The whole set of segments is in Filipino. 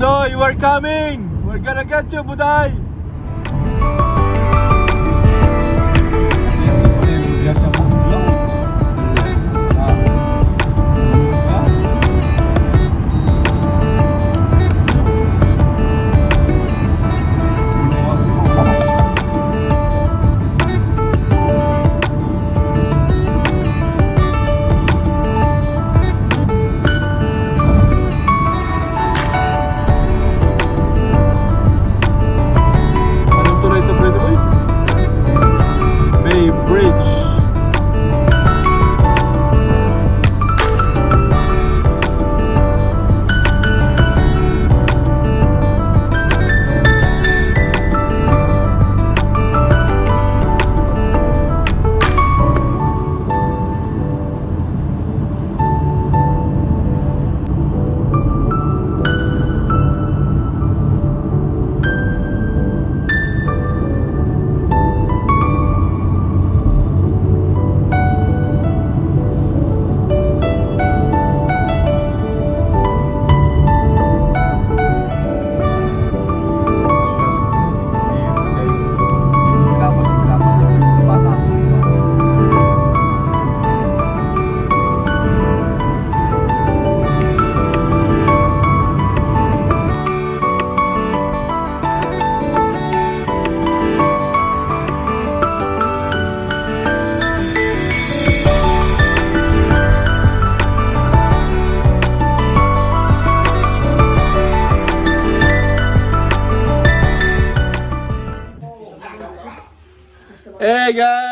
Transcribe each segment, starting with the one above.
Budoy, we're coming! We're gonna get you, Budoy!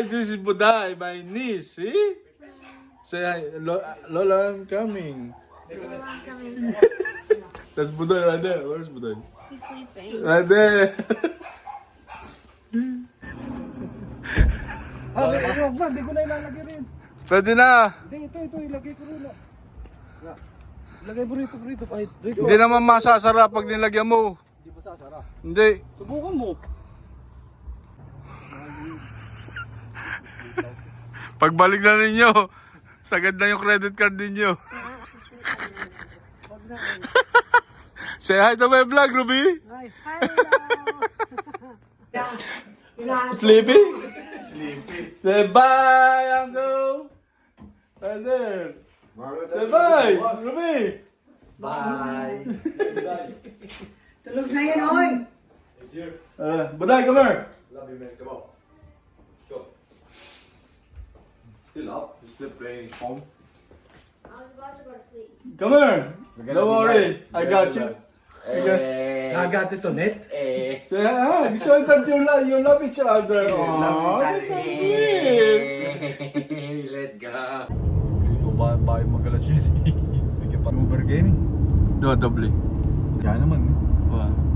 Guys, this is Buday, my niece, see? Say hi, Lo- Lola, I'm coming. That's Buday right there. Where's Buday? He's sleeping. Right there. Ah, wag na, hindi ko na ilalagay rin. Pwede na. Hindi, ito, ito, ilagay ko rin. Yeah. Ilagay mo rito, rito, kahit rito. Hindi naman masasara pag nilagyan mo. Hindi ba sasara? Hindi. Subukan mo. Pagbalik na ninyo, sagad na yung credit card ninyo. Say hi to my vlog, Ruby. Sleepy? Sleepy. Say bye, Uncle. Right there. Say bye, Ruby. Tulog na yan, oy! Uh, Buday, come here. Love you, man. Come on. Go. Still up? You still playing home? I was about to go to sleep. Come here. Don't worry, I got you. I got- Nagat ito, net. Eh. Say hi. Show that you love, you love each other. Aww, that's so sweet. Let's go. Hindi ko ba bakit magalas yun? Bigyan pa Uber game Do doble. Kaya naman eh. Wow.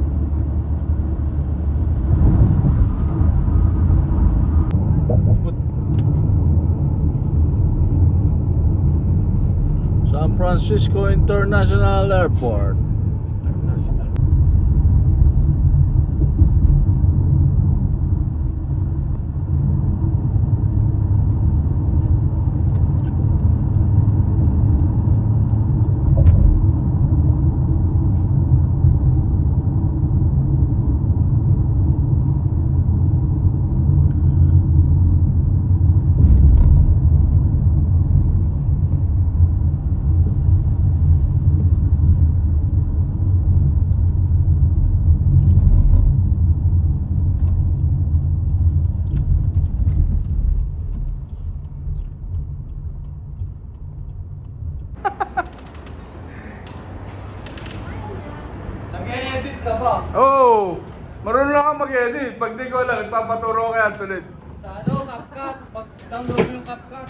Francisco International Airport. Alam, nagpapaturo kay Antoinette. Sa ano, CapCut. Pag-download mo yung CapCut.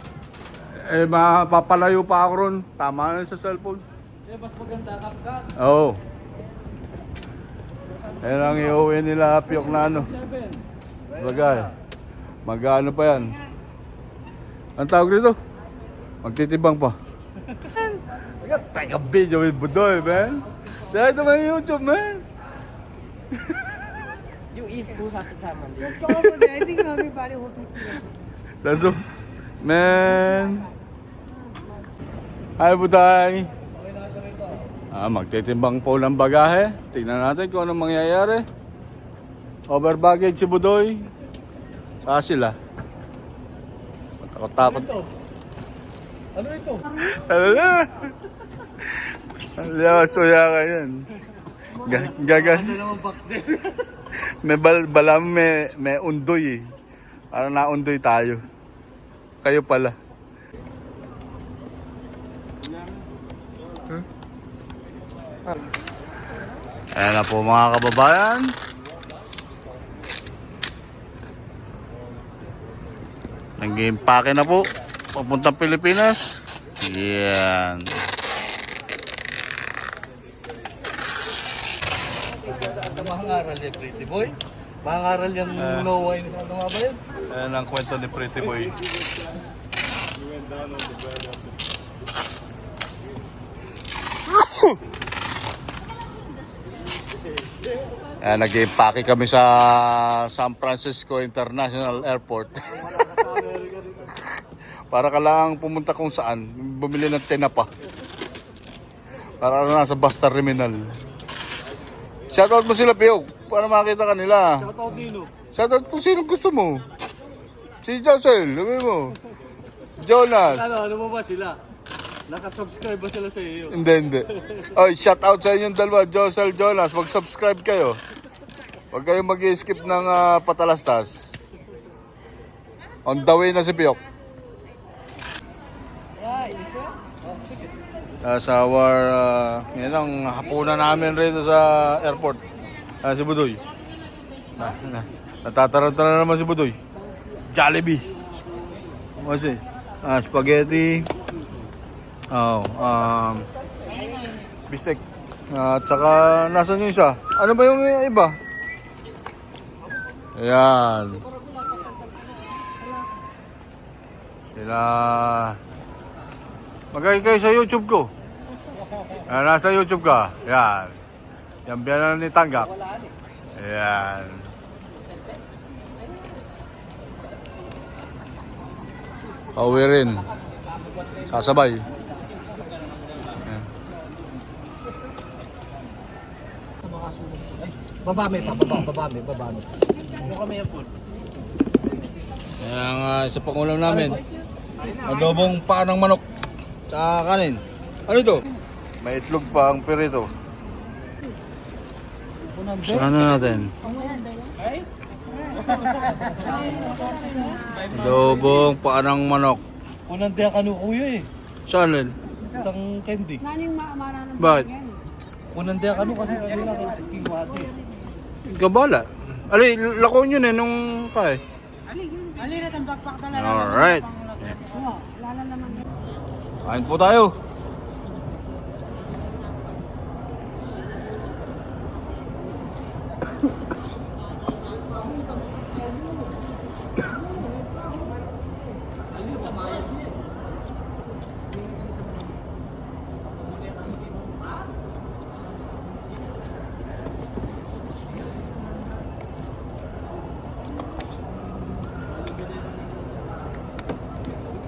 Eh, mapapalayo pa ako ron. Tama na sa cellphone. Eh, mas maganda CapCut. Oo. Oh. Yan ang iuwi nila Piyok na ano. 7. Bagay. Magano pa yan? Ang tawag dito? Magtitibang pa. I gotta take a video with Budoy, man. Say hi to my YouTube, man. You eat food half the time on this. Let's go over there. I think everybody will be That's so, man. Hi, Buday. Na. Ah, magtitimbang po ng bagahe. Tingnan natin kung anong mangyayari. Over baggage si Budoy. Saan sila? Matakot-takot. Ano ito? Ano na? Alam, suya ka yan. Ga- Gaga. Ano naman box din? May bal balam, may, may undoy eh. Parang naundoy tayo. Kayo pala. Ayan na po mga kababayan. Nag-game pake na po. Papuntang Pilipinas. Yan. Mahangaral yan, pretty boy. Mahangaral yan no wine. Ano nga ba yan? Ayan ang kwento ni Pretty Boy. Ayan, nag-impake kami sa San Francisco International Airport. Para ka lang pumunta kung saan, bumili ng tinapa. Para ka nasa bus terminal. Shoutout mo sila, Pio, para makita ka nila. Shoutout Nino. Shoutout kung sino gusto mo. Si Josel, sabi mo. Si Jonas. Ano, ano mo ba sila? Nakasubscribe ba sila sa iyo? Hindi, hindi. Oy, shoutout sa inyong dalawa, Josel, Jonas. Mag-subscribe kayo. Huwag kayong mag-skip ng ah, patalastas. On the way na si Piyok. That's our, uh, yan ang hapunan namin rito sa airport. Ah, si Budoy. Na, na, natataranta na naman si Budoy. Jollibee. Kasi, ah, spaghetti. Oh, um, bistek. At saka, nasan yung isa? Ano ba yung iba? Ayan. Sila... Magay kayo sa YouTube ko. Ah, nasa YouTube ka. Yan. Yan biyanan ni Tanggap. Ayan. Pauwi rin. Sasabay. Babami pa, baba, babami, babami. Ano kami yan po? Ayan nga, isa pang ulam namin. Adobong paa ng manok. Sa kanin. Ano ito? May itlog pa ang pirito. Ano natin? Adobong paa ng manok. Kunang diya kanu kuya eh. Saan rin? Itang candy. Naning maamana ng Bakit? Kunang diya kanu kasi kanila kay Kiwati. Gabala. Ali, lako yun eh nung kay. Ali na tang backpack talaga. Alright. Oo, lala naman. Kain po tayo.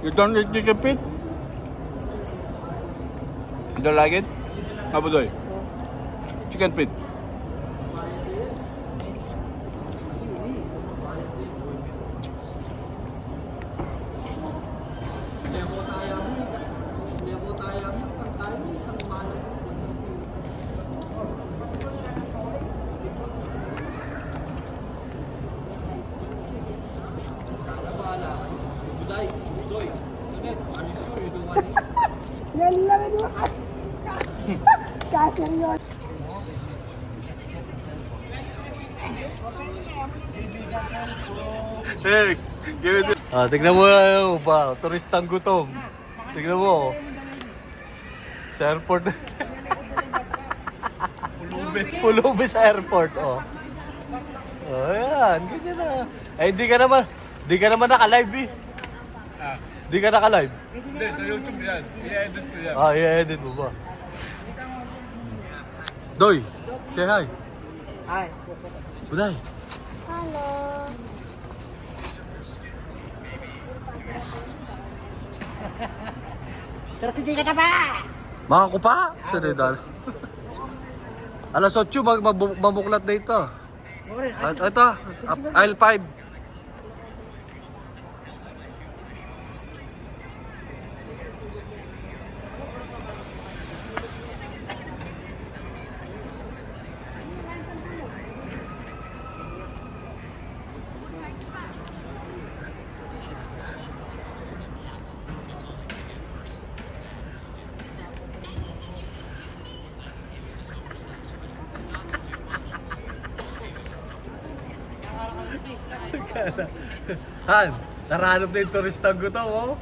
You don't eat chicken feet? You don't like it? How about it? Chicken feet. Lalaman mo. Kasang yun. Hey, give it Ah, tignan mo na yung ba, turistang gutom. Tignan mo. Sa airport. Pulubi. Pulubi sa airport, oh. Oh, yan. Ganyan na. Eh, hindi ka naman, hindi ka naman naka-live, eh. Hindi ka naka-live. Hindi, sa YouTube yan. I-edit ko yan. Ah, i-edit mo ba? Doy, say hi. Ay. Buday. Hello. Pero hindi ka na ba? Mga kupa. Sorry, dal. Alas 8, mag mag- mamuklat na ito. At ito, aisle 5. Han, narahanap na yung turistang ko to, oh.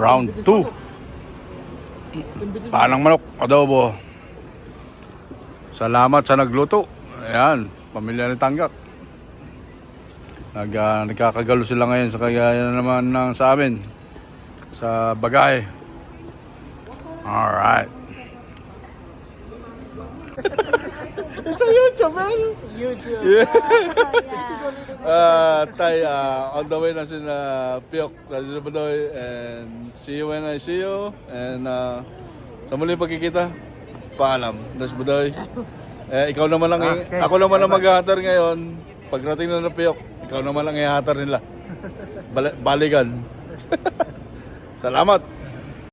Round 2. Panang manok, adobo. Salamat sa nagluto. Ayan, pamilya ni Tanggap. Nag, ah, nagkakagalo sila ngayon sa kagaya naman ng sa amin. Sa bagay. Alright. A YouTube. Yeah. Ah, tay, ah, on the way na sin uh, Piyok, Sinubadoy, and see you when I see you. And uh, sa muli pagkikita, paalam. Das Budoy. Eh, ikaw naman lang, i- ako naman ang maghahatar ngayon. Pagdating na ng Piyok, ikaw naman lang ihahatar nila. Bal- baligan. Salamat.